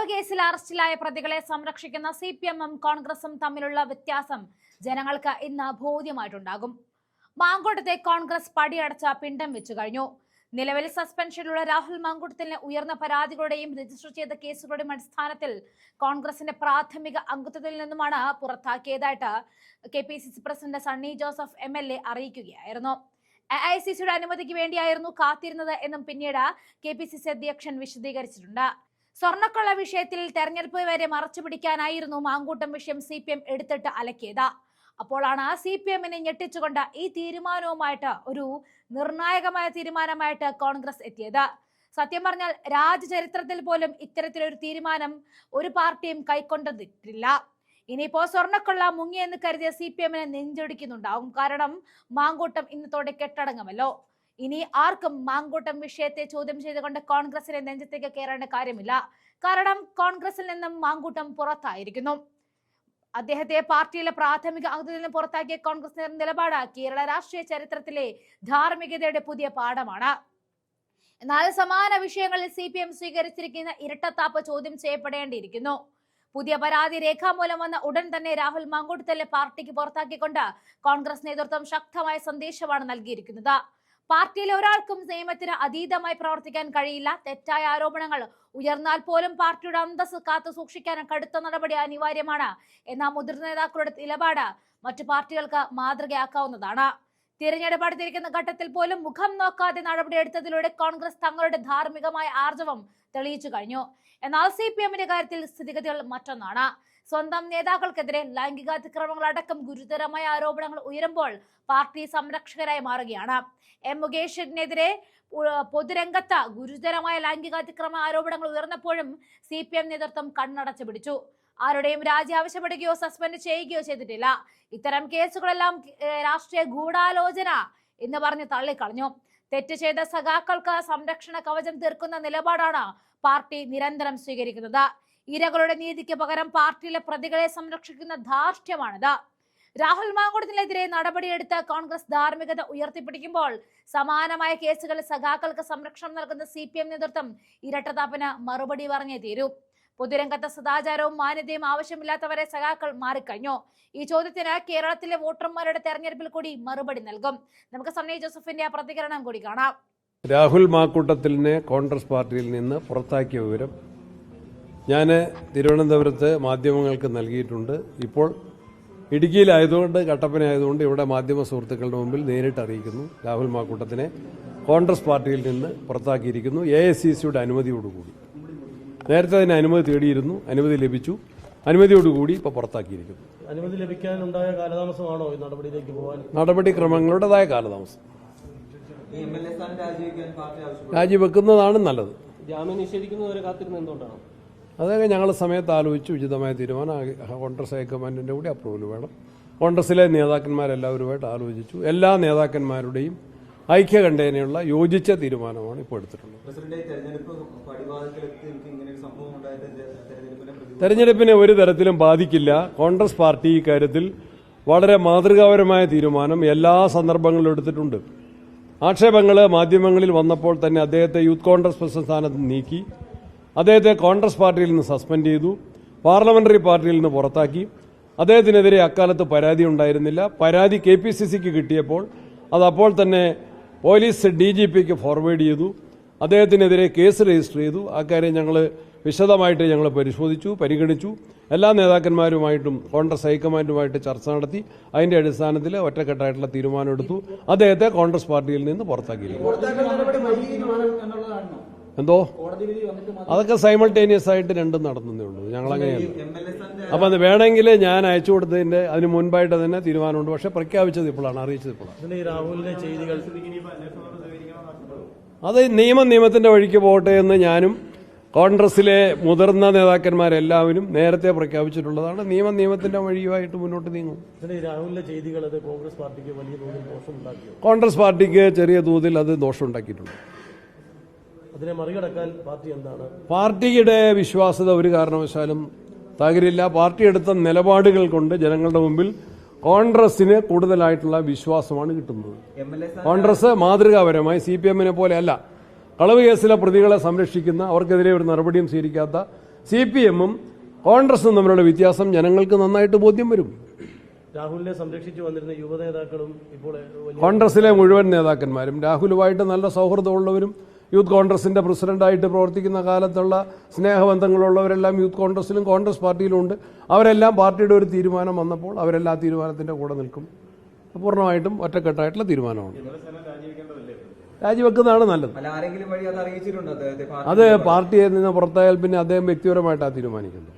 കളവ് കേസിൽ അറസ്റ്റിലായ പ്രതികളെ സംരക്ഷിക്കുന്ന സി പി എമ്മും കോൺഗ്രസും തമ്മിലുള്ള വ്യത്യാസം ജനങ്ങൾക്ക് ഇന്ന് ബോധ്യമായിട്ടുണ്ടാകും. മാങ്കൂട്ടത്തെ കോൺഗ്രസ് പടിയടച്ച പിണ്ടം വെച്ചു കഴിഞ്ഞു. നിലവിൽ സസ്പെൻഷനിലുള്ള രാഹുൽ മാങ്കൂട്ടത്തിന് ഉയർന്ന പരാതികളുടെയും രജിസ്റ്റർ ചെയ്ത കേസുകളുടെയും അടിസ്ഥാനത്തിൽ കോൺഗ്രസിന്റെ പ്രാഥമിക അംഗത്വത്തിൽ നിന്നുമാണ് പുറത്താക്കിയതായിട്ട് K P C C president Sunny Joseph M L A അറിയിക്കുകയായിരുന്നു. എ ഐ സി സിയുടെ അനുമതിക്ക് വേണ്ടിയായിരുന്നു കാത്തിരുന്നത് എന്നും പിന്നീട് കെ പി സി സി അധ്യക്ഷൻ വിശദീകരിച്ചിട്ടുണ്ട്. സ്വർണക്കൊള്ള വിഷയത്തിൽ തെരഞ്ഞെടുപ്പ് വരെ മറച്ചു പിടിക്കാനായിരുന്നു മാങ്കൂട്ടം വിഷയം സി പി എം എടുത്തിട്ട് അലക്കിയത്. അപ്പോഴാണ് സി പി എമ്മിനെ ഞെട്ടിച്ചുകൊണ്ട് ഈ തീരുമാനവുമായിട്ട് ഒരു നിർണായകമായ തീരുമാനമായിട്ട് കോൺഗ്രസ് എത്തിയത്. സത്യം പറഞ്ഞാൽ രാജചരിത്രത്തിൽ പോലും ഇത്തരത്തിലൊരു തീരുമാനം ഒരു പാർട്ടിയും കൈക്കൊണ്ടിട്ടില്ല ഇനിയിപ്പോ സ്വർണക്കൊള്ള മുങ്ങിയെന്ന് കരുതിയ സി പി എമ്മിനെ നെഞ്ചൊടിക്കുന്നുണ്ടാവും. കാരണം മാങ്കൂട്ടം ഇന്നത്തോടെ കെട്ടടങ്ങുമല്ലോ. ഇനി ആർക്കും മാങ്കൂട്ടം വിഷയത്തെ ചോദ്യം ചെയ്തുകൊണ്ട് കോൺഗ്രസിനെ നെഞ്ചത്തേക്ക് കയറേണ്ട കാര്യമില്ല. കാരണം കോൺഗ്രസിൽ നിന്നും മാങ്കൂട്ടം പുറത്തായിരിക്കുന്നു. അദ്ദേഹത്തെ പാർട്ടിയിലെ പ്രാഥമിക അംഗത്തിൽ നിന്ന് പുറത്താക്കിയ കോൺഗ്രസ് നിലപാട് കേരള രാഷ്ട്രീയ ചരിത്രത്തിലെ ധാർമ്മികതയുടെ പുതിയ പാഠമാണ്. എന്നാൽ സമാന വിഷയങ്ങളിൽ സി പി എം സ്വീകരിച്ചിരിക്കുന്ന ഇരട്ടത്താപ്പ് ചോദ്യം ചെയ്യപ്പെടേണ്ടിയിരിക്കുന്നു. പുതിയ പരാതി രേഖാമൂലം വന്ന ഉടൻ തന്നെ രാഹുൽ മാങ്കൂട്ടത്തിലെ പാർട്ടിക്ക് പുറത്താക്കിക്കൊണ്ട് കോൺഗ്രസ് നേതൃത്വം ശക്തമായ സന്ദേശമാണ് നൽകിയിരിക്കുന്നത്. പാർട്ടിയിലെ ഒരാൾക്കും നിയമത്തിന് അതീതമായി പ്രവർത്തിക്കാൻ കഴിയില്ല. തെറ്റായ ആരോപണങ്ങൾ ഉയർന്നാൽ പോലും പാർട്ടിയുടെ അന്തസ് കാത്തു സൂക്ഷിക്കാൻ കടുത്ത നടപടി അനിവാര്യമാണ്. എന്ന മുതിർന്ന നേതാക്കളുടെ നിലപാട് മറ്റു പാർട്ടികൾക്ക് മാതൃകയാക്കാവുന്നതാണ്. തിരഞ്ഞെടുപ്പ് അടുത്തിരിക്കുന്ന ഘട്ടത്തിൽ പോലും മുഖം നോക്കാതെ നടപടിയെടുത്തതിലൂടെ കോൺഗ്രസ് തങ്ങളുടെ ധാർമ്മികമായ ആർജവം തെളിയിച്ചു കഴിഞ്ഞു. എന്നാൽ സി പി എമ്മിന്റെ കാര്യത്തിൽ സ്ഥിതിഗതികൾ മറ്റൊന്നാണ്. സ്വന്തം നേതാക്കൾക്കെതിരെ ലൈംഗികാതിക്രമങ്ങൾ അടക്കം ഗുരുതരമായ ആരോപണങ്ങൾ ഉയരുമ്പോൾ പാർട്ടി സംരക്ഷകരായി മാറുകയാണ്. എം മുകേഷിനെതിരെ പൊതുരംഗത്ത് ഗുരുതരമായ ലൈംഗികാതിക്രമ ആരോപണങ്ങൾ ഉയർന്നപ്പോഴും സി പി എം നേതൃത്വം കണ്ണടച്ചു പിടിച്ചു. ആരുടെയും രാജി ആവശ്യപ്പെടുകയോ സസ്പെൻഡ് ചെയ്യുകയോ ചെയ്തിട്ടില്ല. ഇത്തരം കേസുകളെല്ലാം രാഷ്ട്രീയ ഗൂഢാലോചന എന്ന് പറഞ്ഞ് തള്ളിക്കളഞ്ഞു. തെറ്റ് ചെയ്ത സഖാക്കൾക്ക് സംരക്ഷണ കവചം തീർക്കുന്ന നിലപാടാണ് പാർട്ടി നിരന്തരം സ്വീകരിക്കുന്നത്. ഇരകളുടെ നീതിക്ക് പകരം പാർട്ടിയിലെ പ്രതികളെ സംരക്ഷിക്കുന്ന ധാർഷ്ട്യമാണിത്. രാഹുൽ മാങ്കുടത്തിനെതിരെ നടപടിയെടുത്ത കോൺഗ്രസ് ധാർമ്മികത ഉയർത്തിപ്പിടിക്കുമ്പോൾ സമാനമായ കേസുകളിൽ സഖാക്കൾക്ക് സംരക്ഷണം നൽകുന്ന സി പി എം നേതൃത്വം ഇരട്ടതാപ്പിന് മറുപടി പറഞ്ഞേ തീരൂ. പൊതുരംഗത്തെ സദാചാരവും മാന്യതയും ആവശ്യമില്ലാത്തവരെ സഖാക്കൾ മാറിക്കഴിഞ്ഞു. ഈ ചോദ്യത്തിന് കേരളത്തിലെ വോട്ടർമാരുടെ തെരഞ്ഞെടുപ്പിൽ കൂടി മറുപടി നൽകും. നമുക്ക് സണ്ണി ജോസഫിന്റെ പ്രതികരണം കൂടി കാണാം. രാഹുൽ മാക്കൂട്ടത്തിലിനെ കോൺഗ്രസ് പാർട്ടിയിൽ നിന്ന് പുറത്താക്കിയ വിവരം ഞാൻ തിരുവനന്തപുരത്ത് മാധ്യമങ്ങൾക്ക് നൽകിയിട്ടുണ്ട്. ഇപ്പോൾ ഇടുക്കിയിലായതുകൊണ്ട് കട്ടപ്പനയായതുകൊണ്ട് ഇവിടെ മാധ്യമ സുഹൃത്തുക്കളുടെ മുമ്പിൽ നേരിട്ട് അറിയിക്കുന്നു രാഹുൽ മാക്കൂട്ടത്തിനെ കോൺഗ്രസ് പാർട്ടിയിൽ നിന്ന് പുറത്താക്കിയിരിക്കുന്നു. എ അനുമതിയോടുകൂടി. നേരത്തെ അതിന് അനുമതി തേടിയിരുന്നു അനുമതി ലഭിച്ചു. അനുമതിയോടുകൂടി ഇപ്പോൾ പുറത്താക്കിയിരിക്കുന്നു. അനുമതി ലഭിക്കാനുണ്ടായ കാലതാമസമാണോ ഈ നടപടിയിലേക്ക് പോകാൻ? നടപടിക്രമങ്ങളുടേതായ കാലതാമസം. രാജിവെക്കുന്നതാണ് നല്ലത്. ജാമ്യം നിഷേധിക്കുന്നവരെ കാത്തിരുന്ന എന്തുകൊണ്ടാണ്? അതൊക്കെ ഞങ്ങൾ സമയത്ത് ആലോചിച്ച് ഉചിതമായ തീരുമാനം. കോൺഗ്രസ് ഹൈക്കമാൻഡിന്റെ കൂടി അപ്രൂവൽ വേണം. കോൺഗ്രസിലെ നേതാക്കന്മാരെല്ലാവരുമായിട്ട് ആലോചിച്ചു. എല്ലാ നേതാക്കന്മാരുടെയും ഐക്യകണ്ഠേനയുള്ള യോജിച്ച തീരുമാനമാണ് ഇപ്പോൾ എടുത്തിട്ടുള്ളത്. തെരഞ്ഞെടുപ്പിനെ തെരഞ്ഞെടുപ്പിനെ ഒരു തരത്തിലും ബാധിക്കില്ല. കോൺഗ്രസ് പാർട്ടി ഇക്കാര്യത്തിൽ വളരെ മാതൃകാപരമായ തീരുമാനം എല്ലാ സന്ദർഭങ്ങളിലും എടുത്തിട്ടുണ്ട്. ആക്ഷേപങ്ങൾ മാധ്യമങ്ങളിൽ വന്നപ്പോൾ തന്നെ അദ്ദേഹത്തെ യൂത്ത് കോൺഗ്രസ് പ്രസിഡന്റ് സ്ഥാനത്ത് നീക്കി. അദ്ദേഹത്തെ കോൺഗ്രസ് പാർട്ടിയിൽ നിന്ന് സസ്പെൻഡ് ചെയ്തു. പാർലമെന്ററി പാർട്ടിയിൽ നിന്ന് പുറത്താക്കി. അദ്ദേഹത്തിനെതിരെ അക്കാലത്ത് പരാതി ഉണ്ടായിരുന്നില്ല. പരാതി കെ പി സി സിക്ക് കിട്ടിയപ്പോൾ അത് അപ്പോൾ തന്നെ പോലീസ് ഡി ജി പിക്ക് ഫോർവേഡ് ചെയ്തു. അദ്ദേഹത്തിനെതിരെ കേസ് രജിസ്റ്റർ ചെയ്തു. ആ കാര്യം ഞങ്ങൾ വിശദമായിട്ട് ഞങ്ങൾ പരിശോധിച്ചു പരിഗണിച്ചു. എല്ലാ നേതാക്കന്മാരുമായിട്ടും കോൺഗ്രസ് ഹൈക്കമാൻഡുമായിട്ട് ചർച്ച നടത്തി. അതിന്റെ അടിസ്ഥാനത്തിൽ ഒറ്റക്കെട്ടായിട്ടുള്ള തീരുമാനമെടുത്തു. അദ്ദേഹത്തെ കോൺഗ്രസ് പാർട്ടിയിൽ നിന്ന് പുറത്താക്കിയിരിക്കുന്നു. എന്തോ? അതൊക്കെ സൈമൾട്ടേനിയസ് ആയിട്ട് രണ്ടും നടന്നേ ഉള്ളൂ. എ അപ്പം അത് വേണമെങ്കിൽ ഞാൻ അയച്ചു കൊടുത്തതിന്റെ അതിന് മുൻപായിട്ട് തന്നെ തീരുമാനമുണ്ട്. പക്ഷേ പ്രഖ്യാപിച്ചത് ഇപ്പോഴാണ് അറിയിച്ചത് ഇപ്പോഴാണ്. അത് നിയമം നിയമത്തിന്റെ വഴിക്ക് പോകട്ടെ എന്ന് ഞാനും കോൺഗ്രസിലെ മുതിർന്ന നേതാക്കന്മാരെല്ലാവരും നേരത്തെ പ്രഖ്യാപിച്ചിട്ടുള്ളതാണ്. നിയമം നിയമത്തിന്റെ വഴിയുമായിട്ട് മുന്നോട്ട് നീങ്ങും. കോൺഗ്രസ് പാർട്ടിക്ക് ചെറിയ തോതിൽ അത് ദോഷമുണ്ടാക്കിയിട്ടുണ്ട്. അതിനെ മറികടക്കാൻ പാർട്ടി എന്താണ്? പാർട്ടിയുടെ വിശ്വാസത ഒരു കാരണവശാലും തകരില്ല. പാർട്ടി എടുത്ത നിലപാടുകൾ കൊണ്ട് ജനങ്ങളുടെ മുമ്പിൽ കോൺഗ്രസിന് കൂടുതലായിട്ടുള്ള വിശ്വാസമാണ് കിട്ടുന്നത്. കോൺഗ്രസ് മാതൃകാപരമായി സി പി എമ്മിനെ പോലെയല്ല കളവ് കേസിലെ പ്രതികളെ സംരക്ഷിക്കുന്ന അവർക്കെതിരെ ഒരു നടപടിയും സ്വീകരിക്കാത്ത സി പി എമ്മും കോൺഗ്രസും തമ്മിലുള്ള വ്യത്യാസം ജനങ്ങൾക്ക് നന്നായിട്ട് ബോധ്യം വരും. രാഹുലിനെ സംരക്ഷിച്ചു വന്നിരുന്ന യുവനേതാക്കളും ഇപ്പോൾ കോൺഗ്രസിലെ മുഴുവൻ നേതാക്കന്മാരും രാഹുലുമായിട്ട് നല്ല സൗഹൃദമുള്ളവരും യൂത്ത് കോൺഗ്രസിന്റെ പ്രസിഡന്റായിട്ട് പ്രവർത്തിക്കുന്ന കാലത്തുള്ള സ്നേഹബന്ധങ്ങളുള്ളവരെല്ലാം യൂത്ത് കോൺഗ്രസിലും കോൺഗ്രസ് പാർട്ടിയിലും ഉണ്ട് അവരെല്ലാം പാർട്ടിയുടെ ഒരു തീരുമാനം വന്നപ്പോൾ അവരെല്ലാം ആ തീരുമാനത്തിന്റെ കൂടെ നിൽക്കും. പൂർണമായിട്ടും ഒറ്റക്കെട്ടായിട്ടുള്ള തീരുമാനമാണ്. രാജിവെക്കുന്നതാണ് നല്ലത്. അത് പാർട്ടിയിൽ നിന്ന് പുറത്തായാൽ പിന്നെ അദ്ദേഹം വ്യക്തിപരമായിട്ടാണ് തീരുമാനിക്കുന്നത്.